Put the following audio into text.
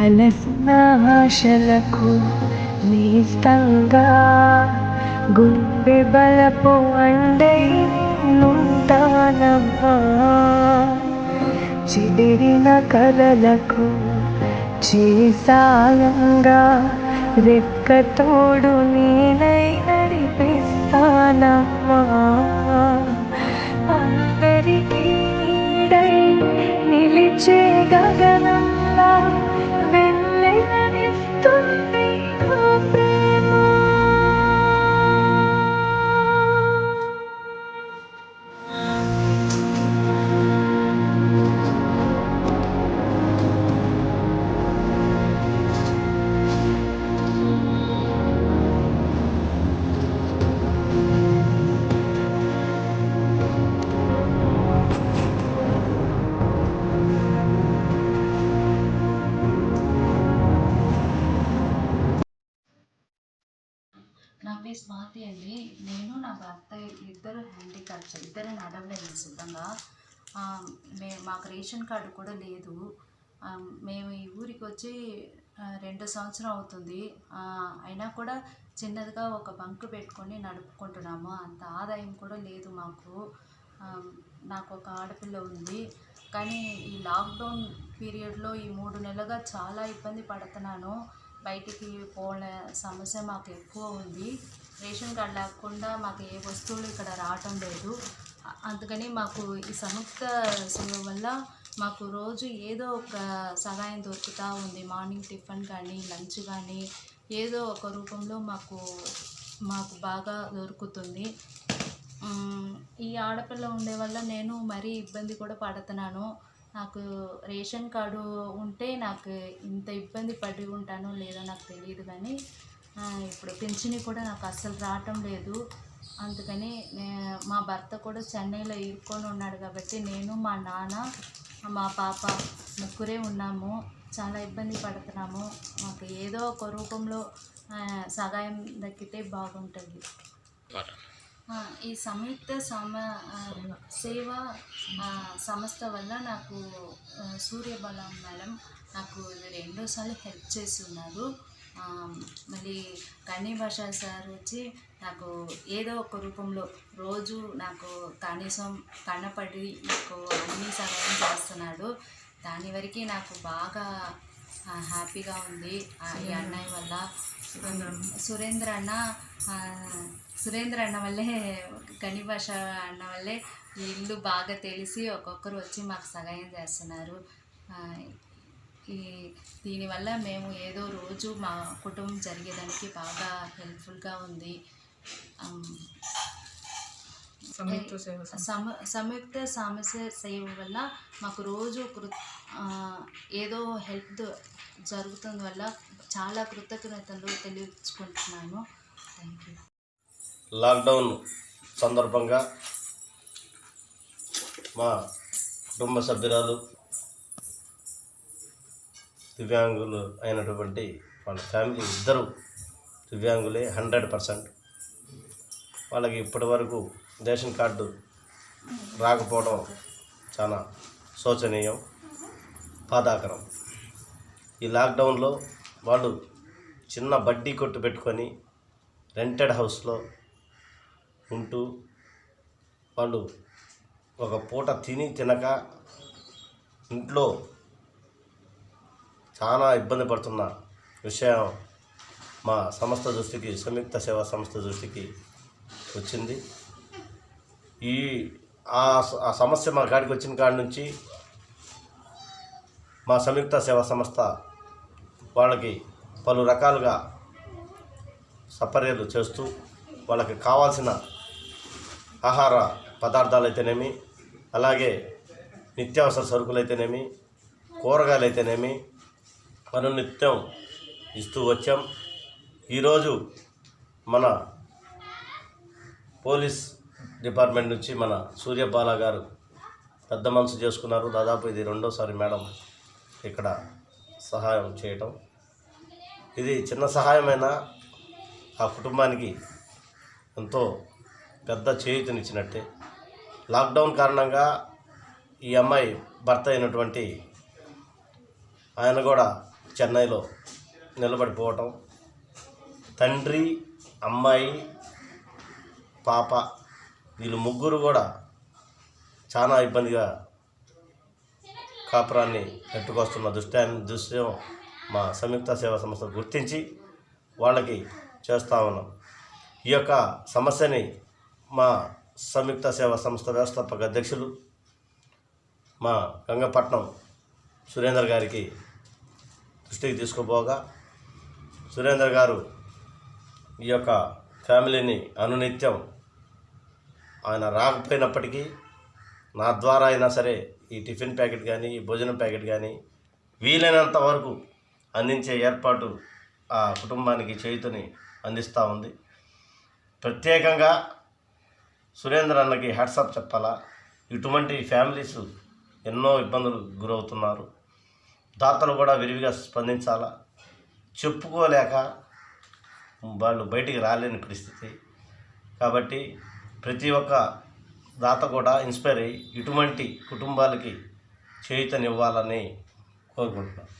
అలసిన ఆశలకు నేస్తంగా గుండె బలపు అండై నుంటానమ్మా చెదిరిన కలలకు చేసాయంగా రెక్కతోడు నేనై నడిపిస్తానమ్మా. అందరికీ నిలిచే గగనంలా నా పేరు స్వాతి అండి. నేను నా భర్త ఇద్దరు హ్యాండిక్యాప్స్ ఇద్దరు నడవలేదు సిద్ధంగా. మే మాకు రేషన్ కార్డు కూడా లేదు. మేము ఈ ఊరికి వచ్చి రెండు సంవత్సరం అవుతుంది. అయినా కూడా చిన్నదిగా ఒక బంక్ పెట్టుకొని నడుపుకుంటున్నాము. అంత ఆదాయం కూడా లేదు మాకు. నాకు ఒక ఆడపిల్ల ఉంది. కానీ ఈ లాక్డౌన్ పీరియడ్లో ఈ మూడు నెలలుగా చాలా ఇబ్బంది పడుతున్నాను. బయటికి పోలే సమస్య మాకు ఎక్కువ ఉంది. రేషన్ కార్డు లేకుండా మాకు ఏ వస్తువులు ఇక్కడ రావటం లేదు. అందుకని మాకు ఈ సంయుక్త సేవ వల్ల మాకు రోజు ఏదో ఒక సహాయం దొరుకుతూ ఉంది. మార్నింగ్ టిఫిన్ కానీ లంచ్ కానీ ఏదో ఒక రూపంలో మాకు మాకు బాగా దొరుకుతుంది. ఈ ఆడపిల్ల ఉండే వల్ల నేను మరీ ఇబ్బంది కూడా పడుతున్నాను. నాకు రేషన్ కార్డు ఉంటే నాకు ఇంత ఇబ్బంది పడి ఉంటానో లేదో నాకు తెలియదు కానీ ఇప్పుడు పెన్షన్ కూడా నాకు అస్సలు రావటం లేదు. అందుకని మా భర్త కూడా చెన్నైలో ఇరుక్కొని ఉన్నాడు కాబట్టి నేను మా నాన్న మా పాప ముగ్గురే ఉన్నాము. చాలా ఇబ్బంది పడుతున్నాము. మాకు ఏదో ఒక రూపంలో సహాయం దక్కితే బాగుంటుంది. ఈ సంయుక్త సమ సేవ సంస్థ వల్ల నాకు సూర్యబలం మేడం నాకు రెండోసార్లు హెల్ప్ చేస్తున్నారు. మళ్ళీ కన్నీ భాష సార్ వచ్చి నాకు ఏదో ఒక రూపంలో రోజు నాకు కనీసం కనపడి నాకు అన్ని సహాయం చేస్తున్నాడు. దాని వరకు నాకు బాగా హ్యాపీగా ఉంది. ఆ, ఈ అన్నయ్య వల్ల సురేంద్ర అన్న సురేంద్ర అన్న వల్లే గణిభాష అన్న వల్లే ఇల్లు బాగా తెలిసి ఒక్కొక్కరు వచ్చి మాకు సహాయం చేస్తున్నారు. ఈ దీనివల్ల మేము ఏదో రోజు మా కుటుంబం జరిగేదానికి బాగా హెల్ప్ఫుల్గా ఉంది. సంయుక్త సేవ. సమ సంయుక్త సమస్య సేవ వల్ల మాకు రోజు కృ ఏదో హెల్ప్ జరుగుతుంది వల్ల చాలా కృతజ్ఞతలు తెలియజుకుంటున్నాను థ్యాంక్ యూ లాక్డౌన్ సందర్భంగా మా కుటుంబ సభ్యురాలు దివ్యాంగులు అయినటువంటి వాళ్ళ ఫ్యామిలీ ఇద్దరు దివ్యాంగులే హండ్రెడ్ పర్సెంట్ వాళ్ళకి ఇప్పటి వరకు రేషన్ కార్డు రాకపోవడం చాలా శోచనీయం బాధాకరం. ఈ లాక్డౌన్లో వాళ్ళు చిన్న బడ్డీ కొట్టు పెట్టుకొని రెంటెడ్ హౌస్లో ఉంటూ వాళ్ళు ఒక పూట తిని తినక ఇంట్లో చాలా ఇబ్బంది పడుతున్న విషయం మా సంస్థ దృష్టికి సంయుక్త సేవా సంస్థ దృష్టికి వచ్చింది. ఈ ఆ ఆ సమస్య మా కాడికి వచ్చిన కాడి నుంచి మా సంయుక్త సేవా సంస్థ వాళ్ళకి పలు రకాలుగా సపర్యలు చేస్తూ వాళ్ళకి కావాల్సిన ఆహార పదార్థాలు అయితేనేమి అలాగే నిత్యావసర సరుకులు అయితేనేమి కూరగాయలు అయితేనేమి మనం నిత్యం ఇస్తూ వచ్చాం. ఈరోజు మన పోలీస్ డిపార్ట్మెంట్ నుంచి మన సూర్యబాల గారు పెద్ద మనసు చేసుకున్నారు. దాదాపు ఇది రెండోసారి మేడం ఇక్కడ సహాయం చేయటం. ఇది చిన్న సహాయమైన ఆ కుటుంబానికి ఎంతో పెద్ద చేయూతనిచ్చినట్టే. లాక్డౌన్ కారణంగా ఈ అమ్మాయి భర్త అయినటువంటి ఆయన కూడా చెన్నైలో నిలబడిపోవటం. తండ్రి అమ్మాయి పాప వీళ్ళు ముగ్గురు కూడా చాలా ఇబ్బందిగా కాపురాన్ని పెట్టుకొస్తున్న దృష్ట్యాన్ని దృశ్యం మా సంయుక్త సేవా సంస్థ గుర్తించి వాళ్ళకి చేస్తూ ఉన్నాం. ఈ యొక్క సమస్యని మా సంయుక్త సేవా సంస్థ వ్యవస్థాపక అధ్యక్షులు మా గంగపట్నం సురేందర్ గారికి దృష్టికి తీసుకుపోగా సురేందర్ గారు ఈ యొక్క ఫ్యామిలీని అనునిత్యం ఆయన రాకపోయినప్పటికీ నా ద్వారా అయినా సరే ఈ టిఫిన్ ప్యాకెట్ కానీ ఈ భోజనం ప్యాకెట్ కానీ వీలైనంత వరకు అందించే ఏర్పాటు ఆ కుటుంబానికి చేయుతని అందిస్తూ ఉంది. ప్రత్యేకంగా సురేంద్ర అన్నకి హ్యాట్సాప్ చెప్పాలా? ఇటువంటి ఫ్యామిలీస్ ఎన్నో ఇబ్బందులు గురవుతున్నారు. దాతలు కూడా విరివిగా స్పందించాలా? చెప్పుకోలేక వాళ్ళు బయటికి రాలేని పరిస్థితి. కాబట్టి ప్రతి ఒక్క దాత కూడా ఇన్స్పైర్ అయ్యి ఇటువంటి కుటుంబాలకి చేయుతనివ్వాలని కోరుకుంటున్నాను.